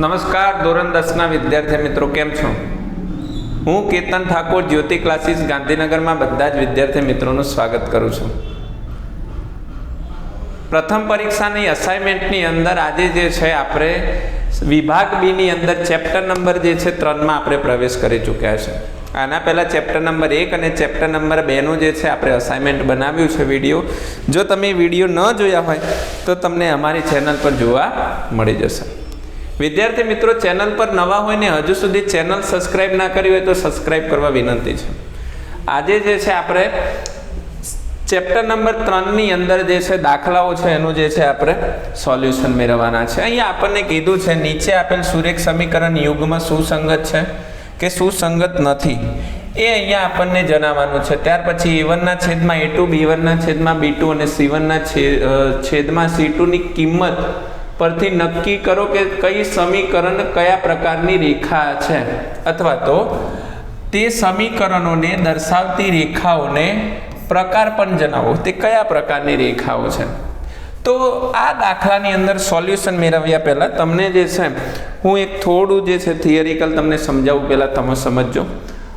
નમસ્કાર, ધોરણ દસના વિદ્યાર્થી મિત્રો, કેમ છો? હું કેતન ઠાકોર, જ્યોતિ ક્લાસીસ, ગાંધીનગરમાં બધા જ વિદ્યાર્થી મિત્રોનું સ્વાગત કરું છું. પ્રથમ પરીક્ષાની અસાઇનમેન્ટની અંદર આજે જે છે, આપણે વિભાગ બીની અંદર ચેપ્ટર નંબર જે છે, ત્રણમાં આપણે પ્રવેશ કરી ચૂક્યા છે. આના પહેલાં ચેપ્ટર નંબર એક અને ચેપ્ટર નંબર બેનું જે છે, આપણે અસાઇનમેન્ટ બનાવ્યું છે વીડિયો. જો તમે વીડિયો ન જોયા હોય, તો તમને અમારી ચેનલ પર જોવા મળી જશે. વિદ્યાર્થી મિત્રો, ચેનલ પર નવા હોય ને હજુ સુધી ચેનલ સબસ્ક્રાઇબ ના કરી હોય તો સબસ્ક્રાઇબ કરવા વિનંતી છે. આજે જે છે આપણે ચેપ્ટર નંબર ત્રણની અંદર જે છે દાખલાઓ છે, એનું જે છે આપણે સોલ્યુશન મેળવવાના છે. અહીંયા આપણને કીધું છે, નીચે આપેલ સુરેખ સમીકરણ યુગમાં સુસંગત છે કે સુસંગત નથી? એ અહીંયા આપણને જણાવવાનું છે. ત્યાર પછી એ વનના છેદમાં એ ટુ, બી વનના છેદમાં બી ટુ અને સી વનના છેદમાં સી ટુની કિંમત પરથી નક્કી કરો કે કઈ સમીકરણ કયા પ્રકારની રેખા છે. અથવા તો તે સમીકરણોને દર્શાવતી રેખાઓને પ્રકાર પણ જણાવો. તે કયા પ્રકારની રેખાઓ છે? તો આ દાખલાની અંદર સોલ્યુશન મેળવ્યા પહેલાં તમને જે છે, હું એક થોડું જે છે થિયરિકલ તમને સમજાવું પહેલાં, તમે સમજજો.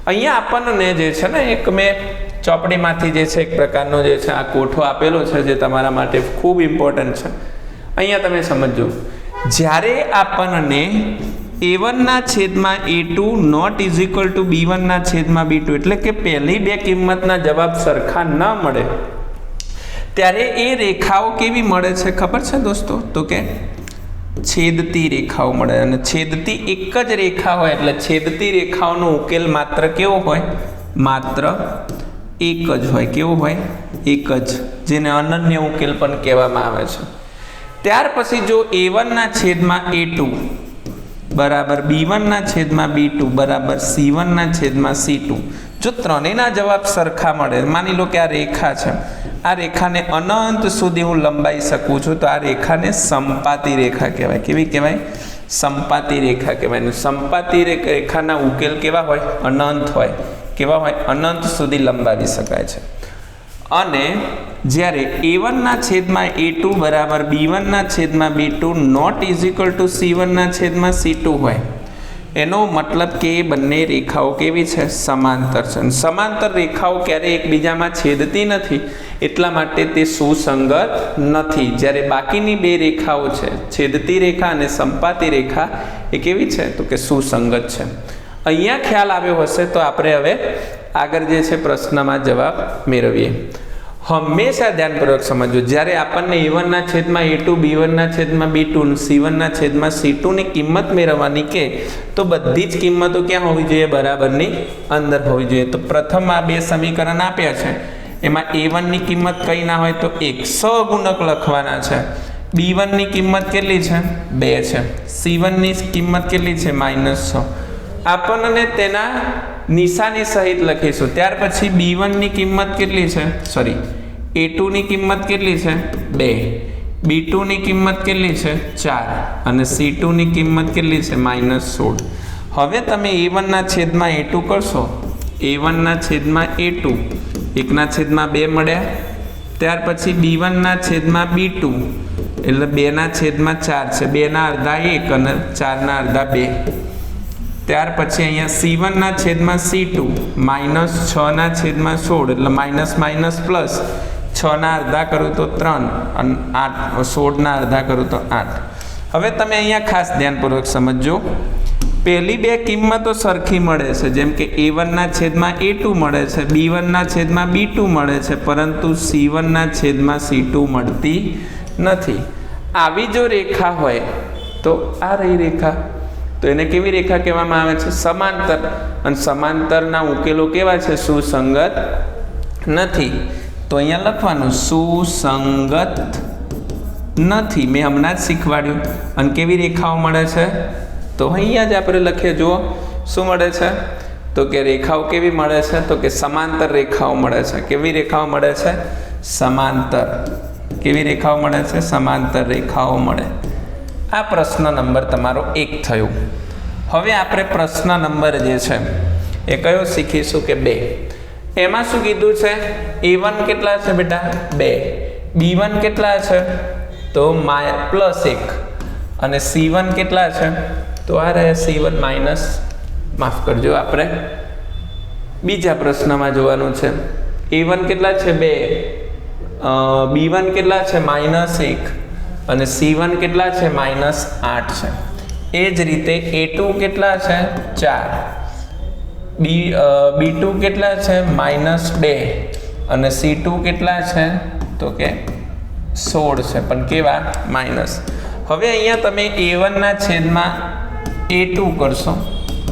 અહીંયા આપણને જે છે ને, એક મેં ચોપડીમાંથી જે છે એક પ્રકારનો જે છે આ કોઠો આપેલો છે, જે તમારા માટે ખૂબ ઇમ્પોર્ટન્ટ છે. અહીંયા તમે સમજો જ્યારે આપણને એ વનના છેદમાં A two not is equal to B વનના છેદમાં બી ટુ એટલે કે પહેલી બે કિંમતના જવાબ સરખા ન મળે, ત્યારે એ રેખાઓ કેવી મળે છે ખબર છે દોસ્તો? તો કે છેદતી રેખાઓ મળે અને છેદતી એક જ રેખા હોય, એટલે છેદતી રેખાઓનો ઉકેલ માત્ર કેવો હોય? માત્ર એક જ હોય. કેવો હોય? એક જ, જેને અનન્ય ઉકેલ પણ કહેવામાં આવે છે. ત્યાર પછી જો એ વનના છેદમાં એ ટુ બરાબર બી વનના છેદમાં બી ટુ બરાબર સી વનના છેદમાં સી ટુ જો ત્રણેયના જવાબ સરખા મળે, માની લો કે આ રેખા છે, આ રેખાને અનંત સુધી હું લંબાઈ શકું છું, તો આ રેખાને સંપાતી રેખા કહેવાય. કેવી કહેવાય? સંપાતી રેખા કહેવાય. સંપાતી રેખાના ઉકેલ કેવા હોય? અનંત હોય. કેવા હોય? અનંત સુધી લંબાવી શકાય છે. અને જ્યારે એ વનના છેદમાં એ ટુ બરાબર બી વનના છેદમાં B two not is equal to C વનના છેદમાં સી ટુ હોય, એનો મતલબ કે બંને રેખાઓ કેવી છે? સમાંતર છે. સમાંતર રેખાઓ ક્યારેય એકબીજામાં છેદતી નથી, એટલા માટે તે સુસંગત નથી. જ્યારે બાકીની બે રેખાઓ છે, છેદતી રેખા અને સંપાતી રેખા, એ કેવી છે? તો કે સુસંગત છે. અહીંયા ખ્યાલ આવ્યો હશે તો આપણે હવે આગળ જે છે પ્રશ્નમાં જવાબ મેળવીએ. હંમેશા ધ્યાનપૂર્વક સમજવું. જ્યારે આપણને એ વનના છેદમાં એ ટુ બી વનના છેદમાં બી ટુ સી વનના છેદમાં સી ટુની કિંમત મેળવવાની કે, તો બધી જ કિંમતો ક્યાં હોવી જોઈએ? બરાબરની અંદર હોવી જોઈએ. તો પ્રથમ આ બે સમીકરણ આપ્યા છે. એમાં એ વનની કિંમત કઈ ના હોય તો એક સગુણક લખવાના છે. બી વનની કિંમત કેટલી છે? બે છે. સી વનની કિંમત કેટલી છે? માઇનસ છ. આપણને તેના નિશાની સહિત લખીશું. ત્યાર પછી બી વનની કિંમત કેટલી છે? સોરી એ ટુની કિંમત કેટલી છે? બે. બી ટુની કિંમત કેટલી છે? ચાર. અને સી ટુની કિંમત કેટલી છે? માઇનસ સોળ. હવે તમે એ વનના છેદમાં એ ટુ કરશો. એ વનના છેદમાં એ ટુ એકના છેદમાં બે મળ્યા. ત્યાર પછી બી વનના છેદમાં બી ટુ એટલે બેના છેદમાં ચાર છે. બેના અડધા એક અને ચારના અડધા બે. ત્યાર પછી અહીંયા સી વનના છેદમાં સી ટુ માઇનસ છના છેદમાં સોળ, એટલે માઇનસ માઇનસ પ્લસ છના અડધા કરું તો ત્રણ, અને આઠ સોળના અડધા કરું તો આઠ. હવે તમે અહીંયા ખાસ ધ્યાનપૂર્વક સમજજો. પહેલી બે કિંમતો સરખી મળે છે, જેમ કે એ વનના છેદમાં એ ટુ મળે છે બી વનના છેદમાં બી ટુ મળે છે, પરંતુ સી વનના છેદમાં સી ટુ મળતી નથી. આવી જો રેખા હોય, તો આ રહી રેખા. તો એને કેવી રેખા કહેવામાં આવે છે? સમાંતર. અને સમાંતરના ઉકેલો કેવા છે? સુસંગત નથી. તો અહીંયા લખવાનું, સુસંગત નથી. મેં હમણાં જ શીખવાડ્યું. અને કેવી રેખાઓ મળે છે? તો અહીંયા જ આપણે લખીએ, જુઓ, શું મળે છે? તો કે રેખાઓ કેવી મળે છે? તો કે સમાંતર રેખાઓ મળે છે. કેવી રેખાઓ મળે છે? સમાંતર. કેવી રેખાઓ મળે છે? સમાંતર રેખાઓ મળે. આ પ્રશ્ન નંબર તમારો એક થયો. હવે આપણે પ્રશ્ન નંબર જે છે, એ કયો શીખીશું કે બે? એમાં શું કીધું છે? એ વન કેટલા છે બેટા? બે. બી વન કેટલા છે? તો માય પ્લસ એક. અને સી વન કેટલા છે? તો આ રહે સી વન માઇનસ. માફ કરજો, આપણે બીજા પ્રશ્નમાં જોવાનું છે. એ વન કેટલા છે? બે. બી વન કેટલા છે? માઇનસ એક. અને સી વન કેટલા છે? માઇનસ આઠ છે. એ જ રીતે એ ટુ કેટલા છે? ચાર. બી બી ટુ કેટલા છે? માઇનસ બે. અને સી ટુ કેટલા છે? તો કે સોળ છે, પણ કેવા? માઇનસ. હવે અહીંયા તમે એ વનના છેદમાં એ ટુ કરશો,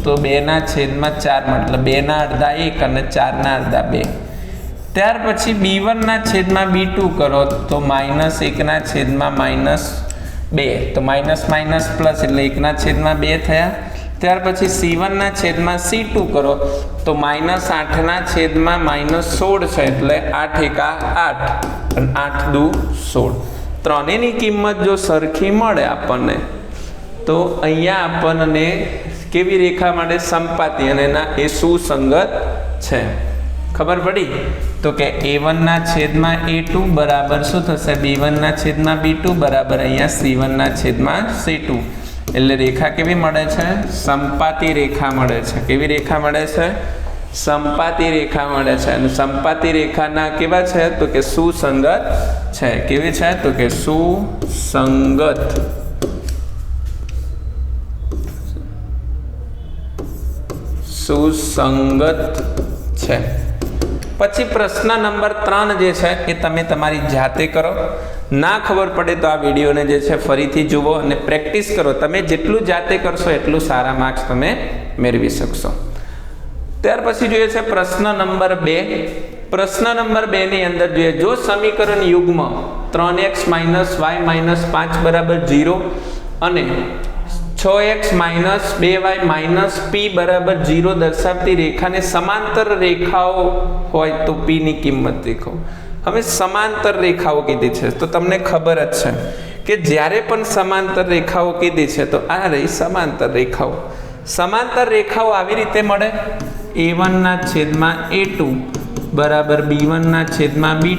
તો બેના છેદમાં ચાર, મતલબ બેના અડધા એક અને ચારના અડધા બે. ત્યાર પછી બી વનના છેદમાં બી ટુ કરો તો માઇનસ એકના છેદમાં માઇનસ બે. તો માઇનસ માઇનસ પ્લસ એટલે એકના છેદમાં બે થયા. ત્યાર પછી સી વનના છેદમાં સી ટુ કરો તો માઇનસ આઠના છેદમાં માઇનસ સોળ છે એટલે આઠ એકા આઠ. આઠ દુ સોળ. ત્રણેયની કિંમત જો સરખી મળે આપણને, તો અહીંયા આપણને કેવી રેખા માટે સંપાતી અને એના એ સુસંગત છે. ખબર પડી? તો કે એ વનના છેદમાં એ ટુ બરાબર શું થશે? બી વનના છેદમાં બી ટુ બરાબર અહીંયા સી વનના છેદમાં સી ટુ એટલે રેખા કેવી મળે છે? સંપાતી રેખા મળે છે. કેવી રેખા મળે છે? સંપાતી રેખા મળે છે. અને સંપાતી રેખાના કેવા છે? તો કે સુસંગત છે. કેવી છે? તો કે સુસંગત. સુસંગત છે. પછી પ્રશ્ન નંબર ત્રણ જે છે એ તમે તમારી જાતે કરો. ના ખબર પડે તો આ વિડીયોને જે છે ફરીથી જુઓ અને પ્રેક્ટિસ કરો. તમે જેટલું જાતે કરશો એટલું સારા માર્ક્સ તમે મેળવી શકશો. ત્યાર પછી જોઈએ છે પ્રશ્ન નંબર બે. પ્રશ્ન નંબર બે ની અંદર જોઈએ, જો સમીકરણ યુગ્મ ત્રણ એક્સ માઇનસ વાય માઇનસ પાંચ બરાબર જીરો અને છ એક્સ માઇનસ બે વાય માઇનસ પી બરાબર જીરો દર્શાવતી રેખાને સમાંતર રેખાઓ હોય તો પીની કિંમત દેખો. હવે સમાંતર રેખાઓ કીધી છે. તો તમને ખબર જ છે કે જ્યારે પણ સમાંતર રેખાઓ કીધી છે, તો આ રહી સમાંતર રેખાઓ. સમાંતર રેખાઓ આવી રીતે મળે? એ વનના છેદમાં એ બરાબર બી વનના છેદમાં B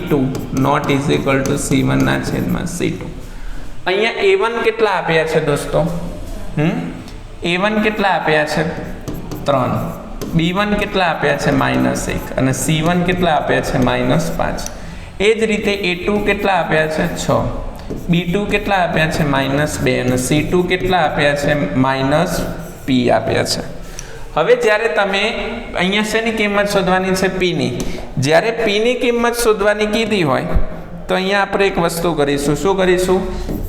not is equal to C વનના છેદમાં સી ટુ અહીંયા એ વન કેટલા આપ્યા છે દોસ્તો? હમ? એ વન કેટલા આપ્યા છે? ત્રણ. બી વન કેટલા આપ્યા છે? માઇનસ એક. અને સી વન કેટલા આપ્યા છે? માઇનસ પાંચ. એ જ રીતે એ ટુ કેટલા આપ્યા છે? છ. બી ટુ કેટલા આપ્યા છે? માઇનસ બે. અને સી ટુ કેટલા આપ્યા છે? માઇનસ પી આપ્યા છે. હવે જ્યારે તમે અહીંયા શેની કિંમત શોધવાની છે? પીની જ્યારે પીની કિંમત શોધવાની કીધી હોય, તો અહીંયા આપણે એક વસ્તુ કરીશું. શું કરીશું?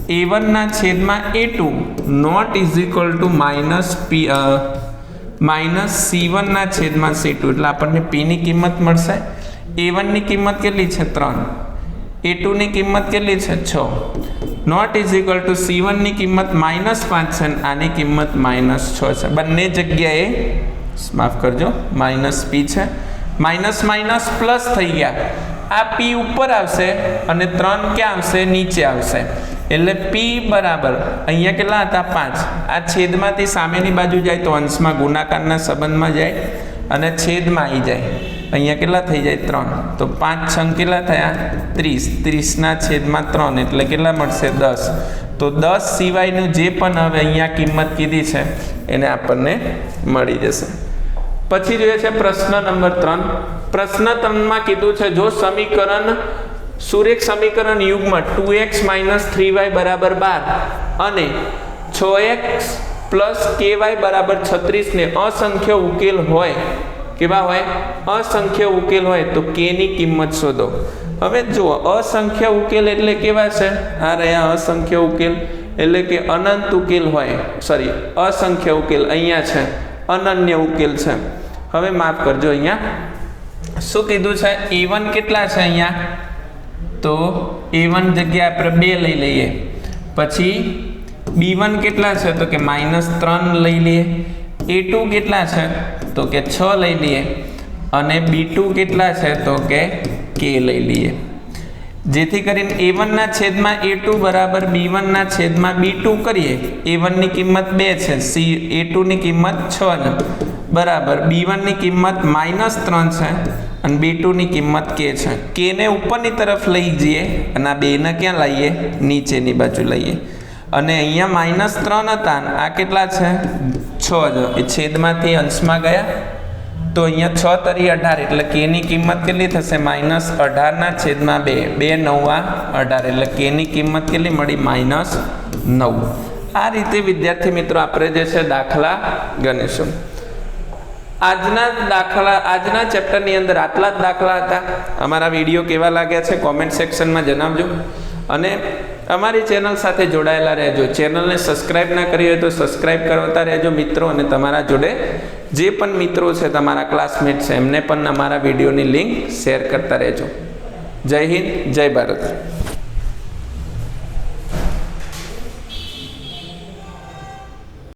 એ વનના છેદમાં A two not is equal to minus P minus C વનના છેદમાં સી ટુ એટલે આપણને પીની કિંમત મળશે. એ વનની કિંમત કેટલી છે? ત્રણ. એ ટુની કિંમત કેટલી છે? છ. Not is equal to C વનની કિંમત માઇનસ પાંચ છે અને આની કિંમત માઇનસ છ છે. બંને જગ્યાએ, માફ કરજો માઇનસ પી છે. માઇનસ માઇનસ પ્લસ થઈ ગયા. આ પી ઉપર આવશે અને ત્રણ ક્યાં આવશે? નીચે આવશે. એટલે પી બરાબર. અહીંયા કેટલા હતા? પાંચ. આ છેદમાંથી સામેની બાજુ જાય તો અંશમાં ગુણાકારના સંબંધમાં જાય અને છેદમાં આવી જાય. અહીંયા કેટલા થઈ જાય? ત્રણ. તો પાંચ છંગ કેટલા થયા? ત્રીસ. ત્રીસના છેદમાં ત્રણ એટલે કેટલા મળશે? દસ. તો દસ સિવાયનું જે પણ હવે અહીંયા કિંમત કીધી છે, એને આપણને મળી જશે. પછી જોઈએ છે પ્રશ્ન નંબર ત્રણ. પ્રશ્ન ત્રણમાં કીધું છે, જો સમીકરણ સુરેખ સમીકરણ યુગમાં two X minus three Y બરાબર બાર અને છ એક્સ પ્લસ કે વાય બરાબર છત્રીસને અસંખ્ય ઉકેલ હોય. કેવા હોય? અસંખ્ય ઉકેલ હોય. તો કેની કિંમત શોધો. હવે જુઓ, અસંખ્ય ઉકેલ એટલે કેવા છે? આ રહ્યા અસંખ્ય ઉકેલ એટલે કે અનંત ઉકેલ હોય. સોરી અસંખ્ય ઉકેલ અહીંયા છે. અનન્ય ઉકેલ છે. હવે માફ કરજો અહીંયા. શું કીધું છે? એ કેટલા છે અહીંયા? તો એ વન જગ્યા આપણે બે લઈ લઈએ. પછી બી વન કેટલા છે? તો કે માઇનસ ત્રણ લઈ લઈએ. એ ટુ કેટલા છે? તો કે છ લઈ લઈએ. અને બી ટુ કેટલા છે? તો કે કે લઈ લઈએ. જેથી કરીને એ વનના છેદમાં એ ટુ બરાબર બી વનના છેદમાં બી ટુ કરીએ. એ વનની કિંમત બે છે. સી એ ટુની કિંમત છ. બરાબર. બી વનની કિંમત માઇનસ ત્રણ છે અને બી ટુની કિંમત કે છે. કેને ઉપરની તરફ લઈ જઈએ અને આ બેને ક્યાં લાવીએ? નીચેની બાજુ લઈએ. અને અહીંયા માઇનસ ત્રણ હતા ને આ કેટલા છે? છ જ. એ છેદમાંથી અંશમાં ગયા. તો અહીંયા છ તરી અઢાર એટલે કેની કિંમત કેટલી થશે? માઇનસ અઢારના છેદમાં બે. બે નવા અઢાર એટલે કેની કિંમત કેટલી મળી? માઇનસ નવ. આ રીતે વિદ્યાર્થી મિત્રો આપણે જે છે દાખલા ગણીશું. આજના દાખલા, આજના ચેપ્ટરની અંદર આટલા જ દાખલા હતા. અમારા વીડિયો કેવા લાગ્યા છે કોમેન્ટ સેક્શનમાં જણાવજો. અને અમારી ચેનલ સાથે જોડાયેલા રહેજો. ચેનલને સબસ્ક્રાઈબ ના કરી હોય તો સબસ્ક્રાઈબ કરતા રહેજો મિત્રો અને તમારા જોડે જે પણ મિત્રો છે, તમારા ક્લાસમેટ છે, એમને પણ અમારા વિડીયોની લિંક શેર કરતા રહેજો. જય હિન્દ, જય ભારત.